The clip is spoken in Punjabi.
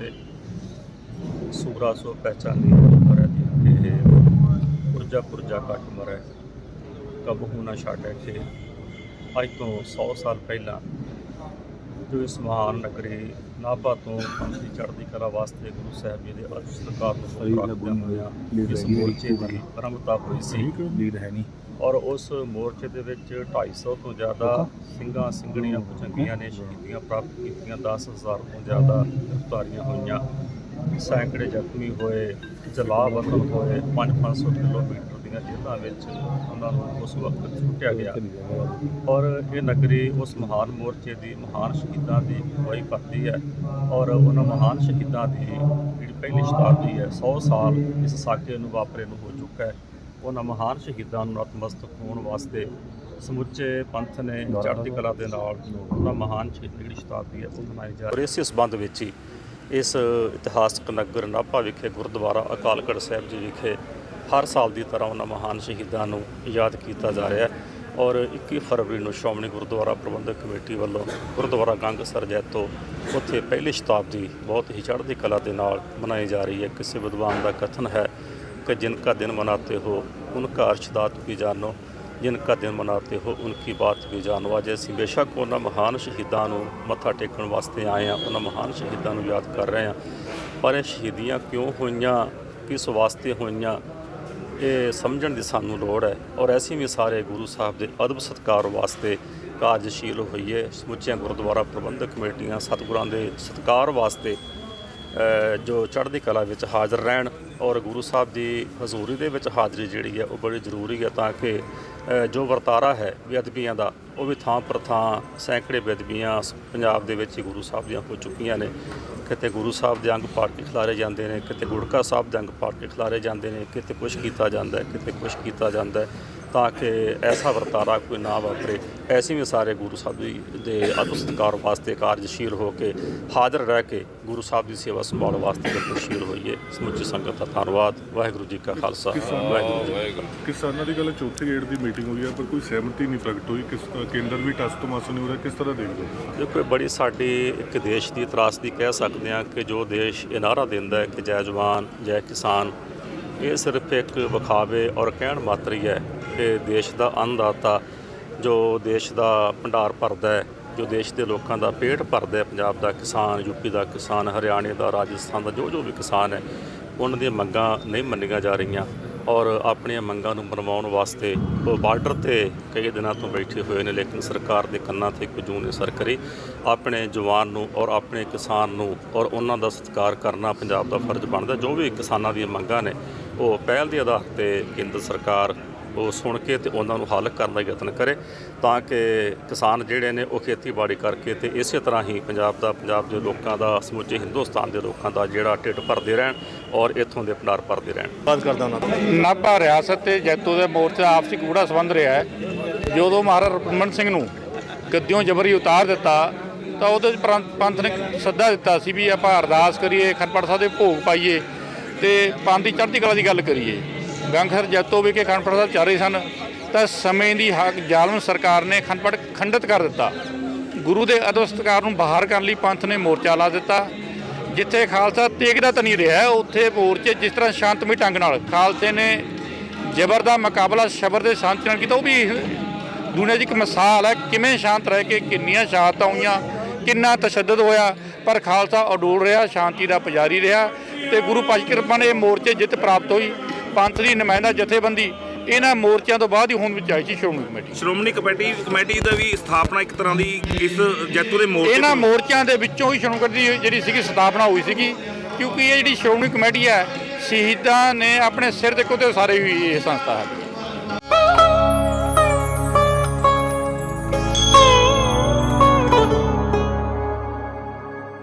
ਜੀ ਕੀ ਸੋ ਪਹਿਚਾਨੀ ਮਰੈ ਦੀ ਕਿ ਪੁਰਜਾ ਪੁਰਜਾ ਕੱਟ ਮਰੈ ਕਬਹੂ ਨਾ ਛਾੜੈ ਕੇ ਅੱਜ ਤੋਂ 100 ਸਾਲ ਪਹਿਲਾਂ ਜੋ ਇਸ ਮਹਾਨ ਨਗਰੀ ਨਾਭਾ ਤੋਂ ਪੰਥੀ ਚੜ੍ਹਦੀ ਕਲਾ ਵਾਸਤੇ ਗੁਰੂ ਸਾਹਿਬ ਜੀ ਦੇ ਅਰਥ ਸਰਕਾਰ ਨੂੰ ਸਹੀ ਪ੍ਰਾਪਤ ਲੱਗੂਗੀ ਹੋਇਆ ਇਸ ਮੋਰਚੇ ਦੀ। ਆਰੰਭਤਾ ਹੋਈ ਸੀ। ਲੀਡ ਹੈ ਨਹੀਂ। ਔਰ ਉਸ ਮੋਰਚੇ ਦੇ ਵਿੱਚ 250 ਤੋਂ ਜ਼ਿਆਦਾ ਸਿੰਘਾਂ ਸਿੰਘਣੀਆਂ ਭੁਜੰਗੀਆਂ ਨੇ ਸ਼ਹੀਦੀਆਂ ਪ੍ਰਾਪਤ ਕੀਤੀਆਂ। 10000 ਤੋਂ ਜ਼ਿਆਦਾ ਗ੍ਰਿਫਤਾਰੀਆਂ ਹੋਈਆਂ। ਸੈਂਕੜੇ ਜ਼ਖਮੀ ਹੋਏ ਜਲਾਵਤਨ ਹੋਏ 5-500 ਕਿਲੋਮੀਟਰ ਦੀਆਂ ਜੇਲ੍ਹਾਂ ਵਿੱਚ ਉਹਨਾਂ ਨੂੰ ਉਸ ਵਕਤ ਛੁੱਟਿਆ ਗਿਆ। ਔਰ ਇਹ ਨਗਰੀ ਉਸ ਮਹਾਨ ਮੋਰਚੇ ਦੀ ਮਹਾਨ ਸ਼ਹੀਦਾਂ ਦੀ ਗਵਾਹੀ ਭਰਦੀ ਹੈ ਔਰ ਉਹਨਾਂ ਮਹਾਨ ਸ਼ਹੀਦਾਂ ਦੀ ਜਿਹੜੀ ਪਹਿਲੀ ਸ਼ਤਾਬਦੀ ਹੈ 100 ਸਾਲ ਇਸ ਸਾਕੇ ਨੂੰ ਵਾਪਰੇ ਨੂੰ ਹੋ ਚੁੱਕਾ ਹੈ। ਉਹਨਾਂ ਮਹਾਨ ਸ਼ਹੀਦਾਂ ਨੂੰ ਨਤਮਸਤਕ ਹੋਣ ਵਾਸਤੇ ਸਮੁੱਚੇ ਪੰਥ ਨੇ ਚੜ੍ਹਦੀ ਕਲਾ ਦੇ ਨਾਲ ਉਹਨਾਂ ਮਹਾਨ ਜਿਹੜੀ ਸ਼ਤਾਬਦੀ ਹੈ ਉਹ ਮਨਾਈ ਜਾ ਰਹੀ ਹੈ। ਔਰ ਇਸੇ ਸੰਬੰਧ ਵਿੱਚ ਹੀ ਇਸ ਇਤਿਹਾਸਕ ਨਗਰ ਨਾਭਾ ਵਿਖੇ ਗੁਰਦੁਆਰਾ ਅਕਾਲਗੜ੍ਹ ਸਾਹਿਬ ਜੀ ਵਿਖੇ ਹਰ ਸਾਲ ਦੀ ਤਰ੍ਹਾਂ ਉਹਨਾਂ ਮਹਾਨ ਸ਼ਹੀਦਾਂ ਨੂੰ ਯਾਦ ਕੀਤਾ ਜਾ ਰਿਹਾ ਹੈ ਔਰ 21 ਫਰਵਰੀ ਨੂੰ ਸ਼੍ਰੋਮਣੀ ਗੁਰਦੁਆਰਾ ਪ੍ਰਬੰਧਕ ਕਮੇਟੀ ਵੱਲੋਂ ਗੁਰਦੁਆਰਾ ਗੰਗਸਰ ਜੈਤੋ ਉੱਥੇ ਪਹਿਲੀ ਸ਼ਤਾਬਦੀ ਬਹੁਤ ਹੀ ਚੜ੍ਹਦੀ ਕਲਾ ਦੇ ਨਾਲ ਮਨਾਈ ਜਾ ਰਹੀ ਹੈ। ਕਿਸੇ ਵਿਦਵਾਨ ਦਾ ਕਥਨ ਹੈ ਕਿ ਜਿਨਕਾ ਦਿਨ ਮਨਾਤੇ ਹੋ, ਉਨਕਾ ਅਰਸ਼ਦਾਤ ਵੀ ਜਾਣੋ ਜਿਨਕਾ ਦਿਨ ਮਨਾਤੇ ਹੋ, ਉਨਕੀ ਬਾਤ ਵੀ ਜਾਣੋ ਅੱਜ ਅਸੀਂ ਬੇਸ਼ੱਕ ਉਹਨਾਂ ਮਹਾਨ ਸ਼ਹੀਦਾਂ ਨੂੰ ਮੱਥਾ ਟੇਕਣ ਵਾਸਤੇ ਆਏ ਹਾਂ, ਉਹਨਾਂ ਮਹਾਨ ਸ਼ਹੀਦਾਂ ਨੂੰ ਯਾਦ ਕਰ ਰਹੇ ਹਾਂ। ਪਰ ਇਹ ਸ਼ਹੀਦੀਆਂ ਕਿਉਂ ਹੋਈਆਂ, ਕਿਸ ਵਾਸਤੇ ਹੋਈਆਂ ਇਹ ਸਮਝਣ ਦੀ ਸਾਨੂੰ ਲੋੜ ਹੈ ਔਰ ਐਸੀ ਵੀ ਸਾਰੇ ਗੁਰੂ ਸਾਹਿਬ ਦੇ ਅਦਬ ਸਤਕਾਰ ਵਾਸਤੇ ਕਾਰਜਸ਼ੀਲ ਹੋਈਏ ਸਮੁੱਚੀਆਂ ਗੁਰਦੁਆਰਾ ਪ੍ਰਬੰਧਕ ਕਮੇਟੀਆਂ, ਸਤਿਗੁਰਾਂ ਦੇ ਸਤਕਾਰ ਵਾਸਤੇ ਜੋ ਚੜ੍ਹਦੀ ਕਲਾ ਵਿੱਚ ਹਾਜ਼ਰ ਰਹਿਣ ਔਰ ਗੁਰੂ ਸਾਹਿਬ ਦੀ ਹਜ਼ੂਰੀ ਦੇ ਵਿੱਚ ਹਾਜ਼ਰੀ ਜਿਹੜੀ ਹੈ ਉਹ ਬੜੀ ਜ਼ਰੂਰੀ ਹੈ ਤਾਂ ਕਿ ਜੋ ਵਰਤਾਰਾ ਹੈ ਬੇਅਦਬੀਆਂ ਦਾ, ਉਹ ਵੀ ਥਾਂ ਪਰ ਥਾਂ ਸੈਂਕੜੇ ਬੇਅਦਬੀਆਂ ਪੰਜਾਬ ਦੇ ਵਿੱਚ ਹੀ ਗੁਰੂ ਸਾਹਿਬ ਦੀਆਂ ਹੋ ਚੁੱਕੀਆਂ ਨੇ। ਕਿਤੇ ਗੁਰੂ ਸਾਹਿਬ ਦੇ ਅੰਗ ਪਾੜ ਕੇ ਖਿਲਾਰੇ ਜਾਂਦੇ ਨੇ, ਕਿਤੇ ਗੁੜਕਾ ਸਾਹਿਬ ਦੇ ਅੰਗ ਪਾੜ ਕੇ ਖਿਲਾਰੇ ਜਾਂਦੇ ਨੇ, ਕਿਤੇ ਕੁਛ ਕੀਤਾ ਜਾਂਦਾ ਹੈ, ਕਿਤੇ ਕੁਛ ਕੀਤਾ ਜਾਂਦਾ ਹੈ। ਤਾਂ ਕਿ ਐਸਾ ਵਰਤਾਰਾ ਕੋਈ ਨਾ ਵਾਪਰੇ। ਐਸੀ ਵੀ ਸਾਰੇ ਗੁਰੂ ਸਾਹਿਬ ਜੀ ਦੇ ਅਦਬ ਸਤਿਕਾਰ ਵਾਸਤੇ ਕਾਰਜਸ਼ੀਲ ਹੋ ਕੇ ਹਾਜ਼ਰ ਰਹਿ ਕੇ ਗੁਰੂ ਸਾਹਿਬ ਦੀ ਸੇਵਾ ਸੰਭਾਲ ਵਾਸਤੇ ਗਤੀਸ਼ੀਲ ਹੋਈਏ। ਸਮੁੱਚੀ ਸੰਗਤ ਦਾ ਧੰਨਵਾਦ। ਵਾਹਿਗੁਰੂ ਜੀ ਕਾ ਖਾਲਸਾ। ਵਾਹਿਗੁਰੂ। ਕਿਸਾਨਾਂ ਦੀ ਗੱਲ ਚੌਥੇ ਗੇੜ ਦੀ ਮੀਟਿੰਗ ਹੋਈ ਹੈ ਪਰ ਕੋਈ ਸਹਿਮਤੀ ਨਹੀਂ ਪ੍ਰਗਟ ਹੋਈ। ਕਿਸ ਕੇਂਦਰ ਵੀ ਟਸ ਤਮਾਸ਼ਾ ਨਹੀਂ ਹੋ ਰਿਹਾ ਕਿਸ ਤਰ੍ਹਾਂ ਦੇਖਦੇ ਹੋ? ਦੇਖੋ ਬੜੀ ਸਾਡੀ ਇੱਕ ਦੇਸ਼ ਦੀ ਤਰਾਸਦੀ ਕਹਿ ਸਕਦੇ ਹਾਂ ਕਿ ਜੋ ਦੇਸ਼ ਇਹ ਨਾਅਰਾ ਦਿੰਦਾ ਹੈ ਕਿ ਜੈ ਜਵਾਨ ਜੈ ਕਿਸਾਨ ਇਹ ਸਿਰਫ ਇੱਕ ਵਿਖਾਵੇ ਔਰ ਕਹਿਣ ਮਾਤਰ ਹੀ ਹੈ ਕਿ ਦੇਸ਼ ਦਾ ਅੰਨਦਾਤਾ, ਜੋ ਦੇਸ਼ ਦਾ ਭੰਡਾਰ ਭਰਦਾ ਹੈ, ਜੋ ਦੇਸ਼ ਦੇ ਲੋਕਾਂ ਦਾ ਪੇਟ ਭਰਦਾ ਹੈ, ਪੰਜਾਬ ਦਾ ਕਿਸਾਨ, ਯੂਪੀ ਦਾ ਕਿਸਾਨ, ਹਰਿਆਣੇ ਦਾ, ਰਾਜਸਥਾਨ ਦਾ, ਜੋ ਜੋ ਵੀ ਕਿਸਾਨ ਹੈ, ਉਹਨਾਂ ਦੀਆਂ ਮੰਗਾਂ ਨਹੀਂ ਮੰਨੀਆਂ ਜਾ ਰਹੀਆਂ ਔਰ ਆਪਣੀਆਂ ਮੰਗਾਂ ਨੂੰ ਮਨਵਾਉਣ ਵਾਸਤੇ ਉਹ ਬਾਰਡਰ ਤੇ ਕਈ ਦਿਨਾਂ ਤੋਂ ਬੈਠੇ ਹੋਏ ਨੇ, ਲੇਕਿਨ ਸਰਕਾਰ ਦੇ ਕੰਨਾਂ ਤੇ ਕੁਝ ਨਹੀਂ ਸਰ ਕਰੀ ਆਪਣੇ ਜਵਾਨ ਨੂੰ ਔਰ ਆਪਣੇ ਕਿਸਾਨ ਨੂੰ ਔਰ ਉਹਨਾਂ ਦਾ ਸਤਿਕਾਰ ਕਰਨਾ ਪੰਜਾਬ ਦਾ ਫਰਜ਼ ਬਣਦਾ। ਜੋ ਵੀ ਕਿਸਾਨਾਂ ਦੀਆਂ ਮੰਗਾਂ ਨੇ, ਉਹ ਪਹਿਲ ਦੇ ਆਧਾਰ ਤੇ ਕੇਂਦਰ ਸਰਕਾਰ ਉਹ ਸੁਣ ਕੇ ਤੇ ਉਹਨਾਂ ਨੂੰ ਹੱਲ ਕਰਨ ਦਾ ਯਤਨ ਕਰੇ ਤਾਂ ਕਿ ਕਿਸਾਨ ਜਿਹੜੇ ਨੇ ਉਹ ਖੇਤੀਬਾੜੀ ਕਰਕੇ ਤੇ ਇਸੇ ਤਰ੍ਹਾਂ ਹੀ ਪੰਜਾਬ ਦਾ ਪੰਜਾਬ ਦੇ ਲੋਕਾਂ ਦਾ ਸਮੁੱਚੇ ਹਿੰਦੁਸਤਾਨ ਦੇ ਲੋਕਾਂ ਦਾ ਜਿਹੜਾ ਢਿੱਡ ਭਰਦੇ ਰਹਿਣ ਔਰ ਇੱਥੋਂ ਦੇ ਭੰਡਾਰ ਭਰਦੇ ਰਹਿਣ। ਬਾਤ ਕਰਦਾ ਉਹਨਾਂ ਤੋਂ ਨਾਭਾ ਰਿਆਸਤ ਤੇ ਜੈਤੋ ਦੇ ਮੋਰਚੇ ਦਾ ਆਪਸੀ ਗੂੜਾ ਸੰਬੰਧ ਰਿਹਾ ਹੈ। ਜਦੋਂ ਮਹਾਰਾਜਾ ਰਪਮਨ ਸਿੰਘ ਨੂੰ ਗੱਦਿਓਂ ਜਬਰੀ ਉਤਾਰ ਦਿੱਤਾ ਤਾਂ ਉਹਦੇ ਪੰਥ ਨੇ ਸੱਦਾ ਦਿੱਤਾ ਸੀ ਵੀ ਆਪਾਂ ਅਰਦਾਸ ਕਰੀਏ ਖੰਡਪੜ ਸਾਹਿਬ ਦੇ ਭੋਗ ਪਾਈਏ ਤੇ ਪੰਥ ਦੀ ਚੜ੍ਹਦੀ ਕਲਾ ਦੀ ਗੱਲ ਕਰੀਏ। ਗੰਗਸਰ ਜੈਤੋ ਵਿਖੇ ਖੰਡਪੜ ਸਾਹਿਬ ਚੱਲ ਰਹੇ ਸਨ, ਤਾਂ ਸਮੇਂ ਦੀ ਹੱਕ ਜ਼ਾਲਮ ਸਰਕਾਰ ਨੇ ਖੰਡਪੜ ਖੰਡਿਤ ਕਰ ਦਿੱਤਾ। ਗੁਰੂ ਦੇ ਅਦਬ ਸਤਿਕਾਰ ਨੂੰ ਬਾਹਰ ਕਰਨ ਲਈ ਪੰਥ ਨੇ ਮੋਰਚਾ ਲਾ ਦਿੱਤਾ, ਜਿੱਥੇ ਖਾਲਸਾ ਤੇਗਦਾ ਤਾਂ ਨਹੀਂ ਰਿਹਾ ਉੱਥੇ ਮੋਰਚੇ ਜਿਸ ਤਰ੍ਹਾਂ ਸ਼ਾਂਤਮਈ ਢੰਗ ਨਾਲ ਖਾਲਸੇ ਨੇ ਜ਼ਬਰ ਦਾ ਮੁਕਾਬਲਾ ਸ਼ਬਰ ਦੇ ਸ਼ਾਂਤ ਨਾਲ ਕੀਤਾ, ਉਹ ਵੀ ਦੁਨੀਆ ਦੀ ਇੱਕ ਮਿਸਾਲ ਹੈ, ਕਿਵੇਂ ਸ਼ਾਂਤ ਰਹਿ ਕੇ ਕਿੰਨੀਆਂ ਸ਼ਹਾਦਤਾਂ ਹੋਈਆਂ, ਕਿੰਨਾ ਤਸ਼ੱਦਦ ਹੋਇਆ, ਪਰ ਖਾਲਸਾ ਅਡੋਲ ਰਿਹਾ, ਸ਼ਾਂਤੀ ਦਾ ਪੁਜਾਰੀ ਰਿਹਾ ਤੇ ਗੁਰੂ ਪਾਤਸ਼ਾਹ ਕਿਰਪਾ ਨੇ ਇਹ ਮੋਰਚੇ ਜਿੱਤ ਪ੍ਰਾਪਤ ਹੋਈ। ਪੰਥ ਦੀ ਨੁਮਾਇੰਦਾ ਜਥੇਬੰਦੀ ਇਹਨਾਂ ਮੋਰਚਿਆਂ ਤੋਂ ਬਾਅਦ ਹੀ ਹੋਂਦ ਵਿੱਚ ਆਈ ਸੀ Shiromani committee. Shiromani committee committee ਦਾ ਵੀ ਸਥਾਪਨਾ ਇੱਕ ਤਰ੍ਹਾਂ ਦੀ ਇਸ ਜੈਤੋ ਦੇ ਮੋਰਚੇ ਇਹਨਾਂ ਮੋਰਚਿਆਂ ਦੇ ਵਿੱਚੋਂ ਹੀ ਸ਼੍ਰੋਮਣੀ ਕਮੇਟੀ ਜਿਹੜੀ ਸੀਗੀ ਸਥਾਪਨਾ ਹੋਈ ਸੀਗੀ ਕਿਉਂਕਿ ਇਹ ਜਿਹੜੀ ਸ਼੍ਰੋਮਣੀ ਕਮੇਟੀ ਹੈ ਸ਼ਹੀਦਾਂ ਨੇ ਆਪਣੇ ਸਿਰ ਦੇ ਕੋਤੇ ਸਾਰੇ ਹੋਈ ਇਹ ਸੰਸਥਾ ਹੈ।